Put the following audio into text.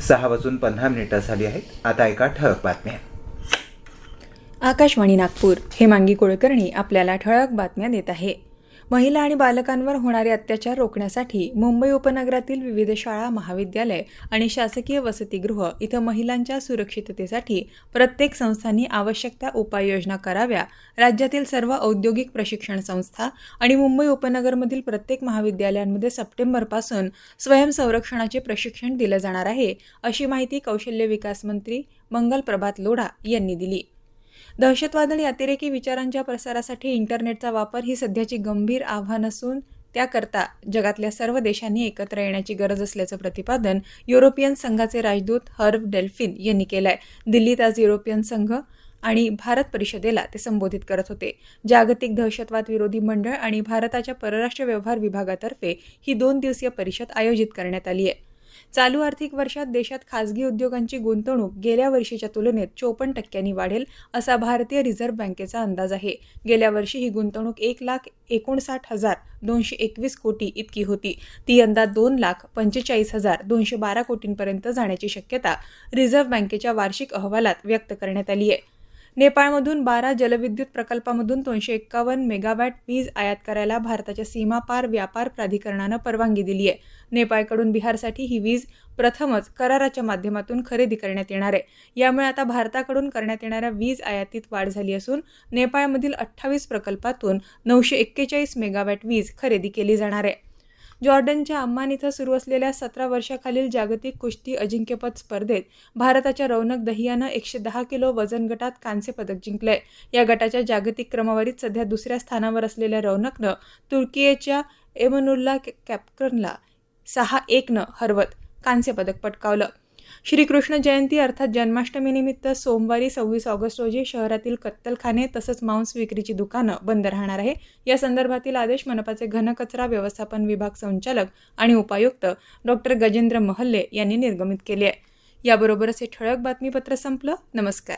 सहा वाजून पंधरा मिनिटं झाली आहेत. आता एका ठळक बातम्या. आकाशवाणी नागपूर हे मांगी कुळकर्णी आपल्याला ठळक बातम्या देत आहे. महिला आणि बालकांवर होणारे अत्याचार रोखण्यासाठी मुंबई उपनगरातील विविध शाळा महाविद्यालय आणि शासकीय वसतिगृह इथं महिलांच्या सुरक्षिततेसाठी प्रत्येक संस्थांनी आवश्यक त्या उपाययोजना कराव्या. राज्यातील सर्व औद्योगिक प्रशिक्षण संस्था आणि मुंबई उपनगरमधील प्रत्येक महाविद्यालयांमध्ये सप्टेंबरपासून स्वयंसंरक्षणाचे प्रशिक्षण दिलं जाणार आहे अशी माहिती कौशल्य विकास मंत्री मंगल प्रभात लोढा यांनी दिली. दहशतवाद आणि अतिरेकी विचारांच्या प्रसारासाठी इंटरनेटचा वापर ही सध्याची गंभीर आव्हान असून त्याकरता जगातल्या सर्व देशांनी एकत्र येण्याची गरज असल्याचं प्रतिपादन युरोपियन संघाचे राजदूत हर्व डेल्फिन यांनी केलं आहे दिल्लीत आज युरोपियन संघ आणि भारत परिषदेला ते संबोधित करत होते. जागतिक दहशतवाद विरोधी मंडळ आणि भारताच्या परराष्ट्र व्यवहार विभागातर्फे ही दोन दिवसीय परिषद आयोजित करण्यात आली आहे. चालू आर्थिक वर्षात देशात खासगी उद्योगांची गुंतवणूक गेल्या वर्षीच्या तुलनेत चोपन्न टक्क्यांनी वाढेल असा भारतीय रिझर्व्ह बँकेचा अंदाज आहे. गेल्या वर्षी ही गुंतवणूक एक लाख एकोणसाठ हजार दोनशे एकवीस कोटी इतकी होती. ती यंदा दोन लाख पंचेचाळीस हजार दोनशे बारा कोटींपर्यंत जाण्याची शक्यता रिझर्व्ह बँकेच्या वार्षिक अहवालात व्यक्त करण्यात आली आहे. नेपाळमधून बारा जलविद्युत प्रकल्पामधून दोनशे एक्कावन्न मेगावॅट वीज आयात करायला भारताच्या सीमापार व्यापार प्राधिकरणानं परवानगी दिली आहे. नेपाळकडून बिहारसाठी ही वीज प्रथमच कराराच्या माध्यमातून खरेदी करण्यात येणार आहे. यामुळे आता भारताकडून करण्यात येणाऱ्या वीज आयातीत वाढ झाली असून नेपाळमधील अठ्ठावीस प्रकल्पातून नऊशे एक्केचाळीस मेगावॅट वीज खरेदी केली जाणार आहे. जॉर्डनच्या अम्मान इथं सुरू असलेल्या सतरा वर्षाखालील जागतिक कुस्ती अजिंक्यपद स्पर्धेत भारताच्या रौनक दहियानं एकशे दहा किलो वजन गटात कांस्य पदक जिंकलंय. या गटाच्या जागतिक क्रमवारीत सध्या दुसऱ्या स्थानावर असलेल्या रौनकनं तुर्कीच्या एमनुल्ला कॅपकनला सहा एकनं हरवत कांस्य पदक पटकावलं. श्रीकृष्ण जयंती अर्थात जन्माष्टमीनिमित्त सोमवारी सव्वीस ऑगस्ट रोजी शहरातील कत्तलखाने तसंच मांस विक्रीची दुकानं बंद राहणार आहे. या संदर्भातील आदेश मनपाचे घनकचरा व्यवस्थापन विभाग संचालक आणि उपायुक्त डॉक्टर गजेंद्र महल्ले यांनी निर्गमित केले आहे. याबरोबरच हे ठळक बातमीपत्र संपलं. नमस्कार.